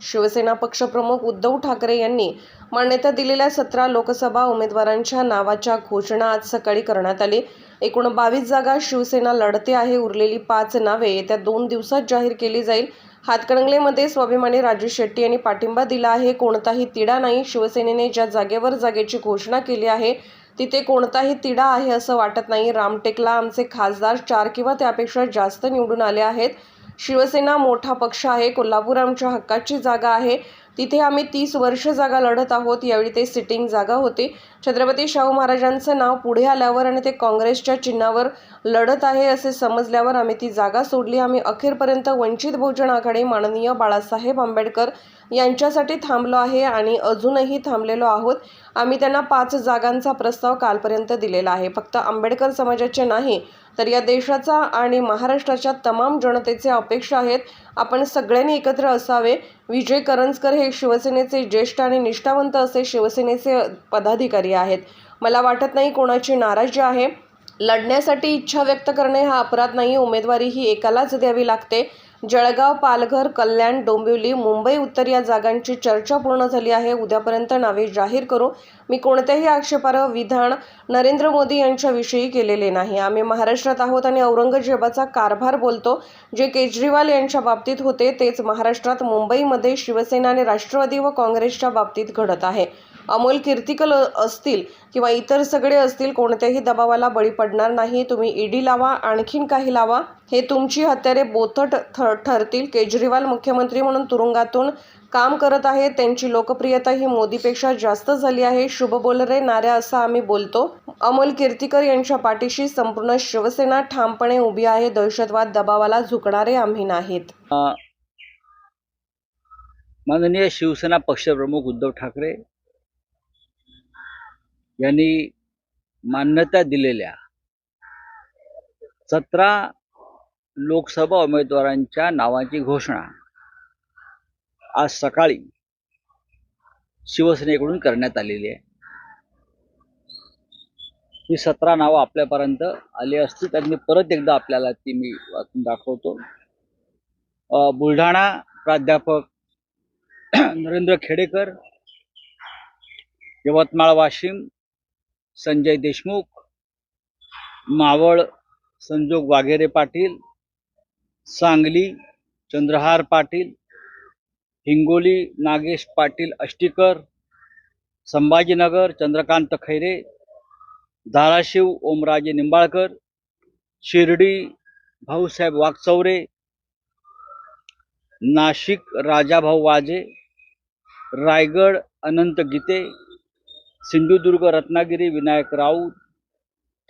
शिवसेना पक्षप्रमुख उद्धव ठाकरे यांनी मान्यता दिलेल्या सतरा लोकसभा उमेदवारांच्या नावाच्या घोषणा आज सकाळी करण्यात आली. एकूण बावीस जागा शिवसेना लढते आहे उरलेली पाच नावे येत्या दोन दिवसात जाहीर केली जाईल. हातकणंगलेमध्ये स्वाभिमानी राजू शेट्टी यांनी पाठिंबा दिला आहे कोणताही तिढा नाही. शिवसेनेने ज्या जागेवर जागेची घोषणा केली आहे तिथे कोणताही तिढा आहे असं वाटत नाही. रामटेकला आमचे खासदार चार किंवा त्यापेक्षा जास्त निवडून आले आहेत. शिवसेना मोठा पक्ष आहे कोल्हापूर आमच्या हक्काची जागा आहे. तिथे आम्ही तीस वर्ष जागा लढत आहोत यावेळी ते सिटिंग जागा होती. छत्रपती शाहू महाराजांचं नाव पुढे आल्यावर आणि ते काँग्रेसच्या चिन्हावर लढत आहे असे समजल्यावर आम्ही ती जागा सोडली. आम्ही अखेरपर्यंत वंचित बहुजन आघाडी माननीय बाळासाहेब आंबेडकर यांच्यासाठी थांबलो आहे आणि अजूनही थांबलेलो आहोत. आम्ही त्यांना पाच जागांचा प्रस्ताव कालपर्यंत दिलेला आहे. फक्त आंबेडकर समाजाचे नाही तर या देशाचा आणि महाराष्ट्राच्या तमाम जनतेचे अपेक्षा आहेत. आपण सगळ्यांनी एकत्र असावे. विजय करंजकर हे शिवसेनेचे ज्येष्ठ आणि निष्ठावंत असे शिवसेनेचे पदाधिकारी आहेत. मला वाटत नाही कोणाची नाराजी आहे. लढण्यासाठी इच्छा व्यक्त करणे हा अपराध नाही उमेदवारी ही एकालाच द्यावी लागते. जळगाव पालघर कल्याण डोंबिवली मुंबई उत्तर या जागांची चर्चा पूर्ण झाली आहे. उद्यापर्यंत नावे जाहीर करू. मी कोणत्याही आक्षेपार्ह विधान नरेंद्र मोदी यांच्याविषयी केलेले नाही. आम्ही महाराष्ट्रात आहोत आणि औरंगजेबाचा कारभार बोलतो. जे केजरीवाल यांच्या बाबतीत होते तेच महाराष्ट्रात मुंबईमध्ये शिवसेना आणि राष्ट्रवादी व काँग्रेसच्या बाबतीत घडत आहे. अमोल कीर्तिकल असतील किंवा इतर सगळे असतील कोणत्याही दबावाला बळी पडणार नाही. तुम्ही ईडी लावा आणखीन काही लावा. हे तुमची हत्यारे बोथट ठरतील. केजरीवाल मुख्यमंत्री म्हणून तुरुंगातून काम करत आहेत. त्यांची लोकप्रियता ही मोदीपेक्षा जास्त झाली आहे. शुभ बोल रे नाऱ्या असं आम्ही बोलतो. अमोल कीर्तिकर यांच्या पाठीशी संपूर्ण शिवसेना ठामपणे उभी आहे. दहशतवाद दबावाला झुकणारे आम्ही नाहीत. माननीय शिवसेना पक्षप्रमुख उद्धव ठाकरे यांनी मान्यता दिलेल्या सतरा लोकसभा उमेदवारांच्या नावांची घोषणा आज सकाळी शिवसेनेकडून करण्यात आलेली आहे. ही सतरा नावं आपल्यापर्यंत आली असती तर मी परत एकदा आपल्याला ती मी वाचून दाखवतो. बुलढाणा प्राध्यापक नरेंद्र खेडेकर यवतमाळ वाशिम संजय देशमुख मावळ संजोग वाघेरे पाटील सांगली चंद्रहार पाटील हिंगोली नागेश पाटील अष्टीकर संभाजीनगर चंद्रकांत खैरे धाराशिव ओमराजे निंबाळकर शिर्डी भाऊसाहेब वाघचौरे नाशिक राजाभाऊ वाजे रायगड अनंत गीते सिंधुदुर्ग रत्नागिरी विनायक राऊत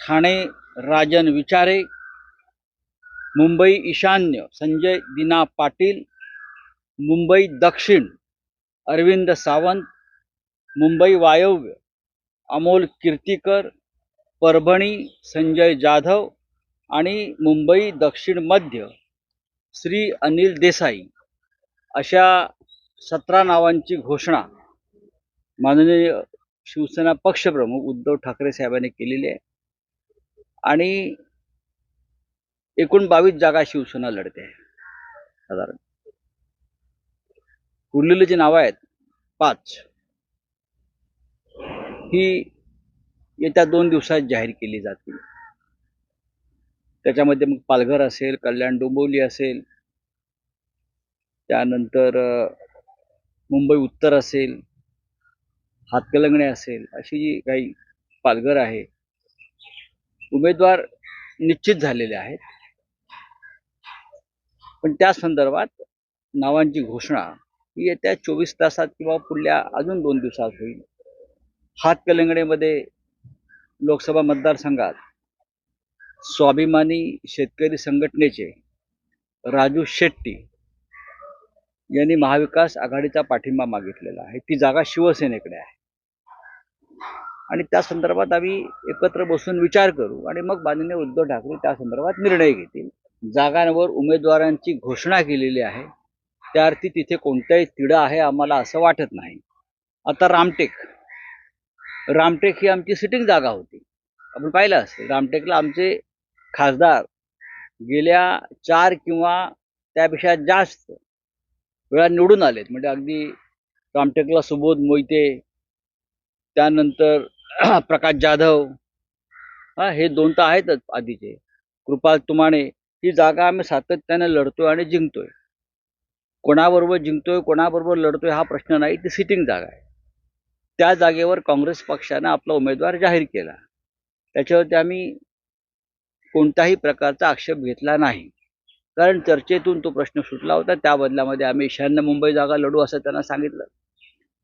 ठाणे राजन विचारे मुंबई ईशान्य संजय दिना पाटील मुंबई दक्षिण अरविंद सावंत मुंबई वायव्य अमोल कीर्तिकर परभणी संजय जाधव आणि मुंबई दक्षिण मध्य श्री अनिल देसाई. अशा सतरा नावांची घोषणा माननीय शिवसेना पक्षप्रमुख उद्धव ठाकरे साहेबांनी केलेली आहे. आणि एकूण बावीस जागा शिवसेना लढते. आहे साधारण. उरलेली जी नावं आहेत पाच. ही येत्या दोन दिवसात जाहीर केली जातील. त्याच्यामध्ये मग पालघर असेल कल्याण डोंबिवली असेल. त्यानंतर मुंबई उत्तर असेल. हातकलंगणे असेल अशी जी काही पालघर आहे उमेदवार निश्चित झालेले आहेत. पण त्या संदर्भात नावांची घोषणा ही येत्या चोवीस तासात किंवा पुढल्या अजून दोन दिवसात होईल. हातकलंगणेमध्ये लोकसभा मतदारसंघात स्वाभिमानी शेतकरी संघटनेचे राजू शेट्टी यांनी महाविकास आघाडीचा पाठिंबा मागितलेला आहे. ती जागा शिवसेनेकडे आहे. आणि त्या संदर्भात आम्ही एकत्र बसून विचार करू आणि मग माननीय उद्धव ठाकरे त्या संदर्भात निर्णय घेतील. जागांवर उमेदवारांची घोषणा केलेली आहे. त्या अर्थी तिथे कोणताही तिढा आहे आम्हाला असं वाटत नाही. आता रामटेक. रामटेक ही आमची सिटिंग जागा होती. आपण पाहिलं असेल रामटेकला आमचे खासदार गेल्या चार किंवा त्यापेक्षा जास्त वेळा निवडून आलेत. म्हणजे अगदी रामटेकला सुबोध मोहिते त्यानंतर प्रकाश जाधव. हा हे दोन तर आहेतच आधीचे. कृपाल तुमाने ही जागा आम्ही सातत्याने लढतोय आणि जिंकतोय. कोणाबरोबर जिंकतोय कोणाबरोबर लढतोय हा प्रश्न नाही ती सिटिंग जागा आहे. त्या जागेवर काँग्रेस पक्षानं आपला उमेदवार जाहीर केला. त्याच्यावरती आम्ही कोणताही प्रकारचा आक्षेप घेतला नाही. कारण चर्चेतून तो प्रश्न सुटला होता त्या बदल्यामध्ये आम्ही ईशान्य मुंबई जागा लढू असं त्यांना सांगितलं.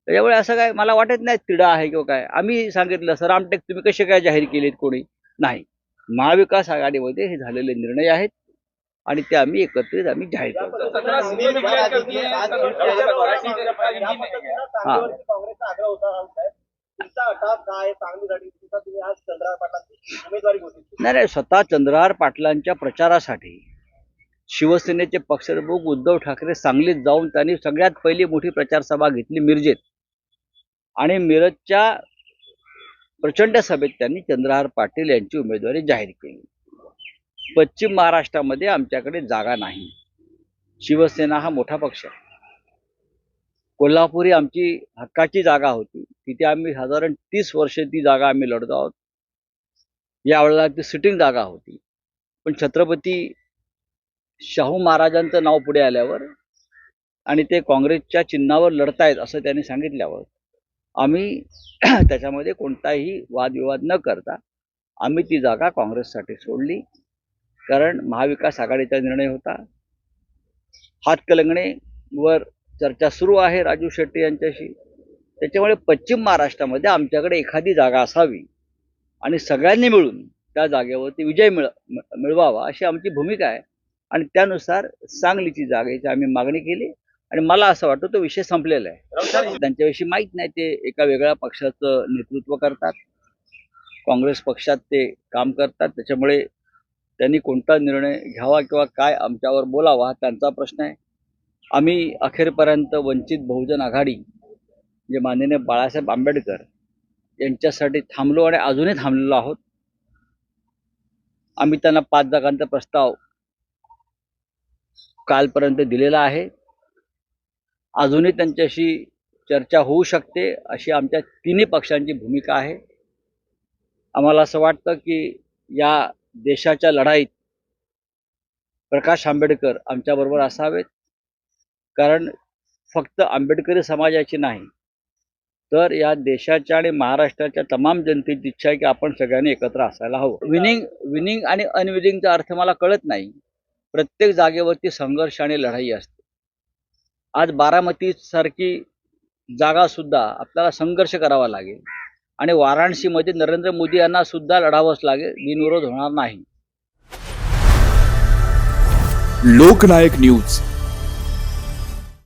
त्याच्यामुळे असं काय मला वाटत नाही तिडा आहे किंवा काय. आम्ही सांगितलं सर रामटेक तुम्ही कसे काय जाहीर केलेत कोणी? नाही. महाविकास आघाडीमध्ये हे झालेले निर्णय आहेत आणि ते आम्ही एकत्रित आम्ही जाहीर करतो. हा. नाही नाही स्वतः चंद्रहार पाटलांच्या प्रचारासाठी शिवसेनेचे पक्षप्रमुख उद्धव ठाकरे सांगलीत जाऊन त्यांनी सगळ्यात पहिली मोठी प्रचारसभा घेतली मिरजेत. आणि मिरजच्या प्रचंड सभेत त्यांनी चंद्रहार पाटील यांची उमेदवारी जाहीर केली. पश्चिम महाराष्ट्रामध्ये आमच्याकडे जागा नाही. शिवसेना हा मोठा पक्ष आहे. कोल्हापुरी आमची हक्काची जागा होती. तिथे आम्ही साधारण तीस वर्षे ती जागा आम्ही लढतो आहोत. यावेळेला ती सिटिंग जागा होती. पण छत्रपती शाहू महाराजांचं नाव पुढे आल्यावर आणि ते काँग्रेसच्या चिन्हावर लढतायत असं त्यांनी सांगितल्यावर आम्ही त्याच्यामध्ये कोणताही वादविवाद न करता आम्ही ती जागा काँग्रेससाठी सोडली. कारण महाविकास आघाडीचा निर्णय होता. हातकलंगणेवर चर्चा सुरू आहे राजू शेट्टी यांच्याशी. त्याच्यामुळे पश्चिम महाराष्ट्रामध्ये आमच्याकडे एखादी जागा असावी आणि सगळ्यांनी मिळून त्या जागेवरती विजय मिळ मिळवावा अशी आमची भूमिका आहे. आणि त्यानुसार सांगलीची जागेची आम्ही मागणी केली. आणि मला असं वाटतं तो विषय संपलेला आहे. त्यांच्याविषयी माहीत नाही ते एका वेगळ्या पक्षाचं नेतृत्व करतात. काँग्रेस पक्षात ते काम करतात. त्याच्यामुळे त्यांनी कोणता निर्णय घ्यावा किंवा काय आमच्यावर बोलावा हा त्यांचा प्रश्न आहे. आम्ही अखेरपर्यंत वंचित बहुजन आघाडी जे माननीय बाळासाहेब आंबेडकर यांच्यासाठी थांबलो आणि अजूनही थांबलेलो आहोत. आम्ही त्यांना पाच जागांचा प्रस्ताव कालपर्यंत दिलेला आहे. अजूनही त्यांच्याशी चर्चा होऊ शकते अशी आमच्या तिन्ही पक्षांची भूमिका आहे. आम्हाला असं वाटतं की या देशाच्या लढाईत प्रकाश आंबेडकर आमच्याबरोबर असावेत. कारण फक्त आंबेडकरी समाजाची नाही तर या देशाच्या आणि महाराष्ट्राच्या तमाम जनतेची इच्छा आहे की आपण सगळ्यांनी एकत्र असायला हवं. विनिंग विनिंग आणि अनविनिंगचा अर्थ मला कळत नाही. प्रत्येक जागेवरती संघर्ष आणि लढाई असते. आज बारामतीसारखी जागासुद्धा आपल्याला संघर्ष करावा लागेल. आणि वाराणसीमध्ये नरेंद्र मोदी यांना सुद्धा लढावंच लागेल बिनविरोध होणार नाही. लोकनायक न्यूज.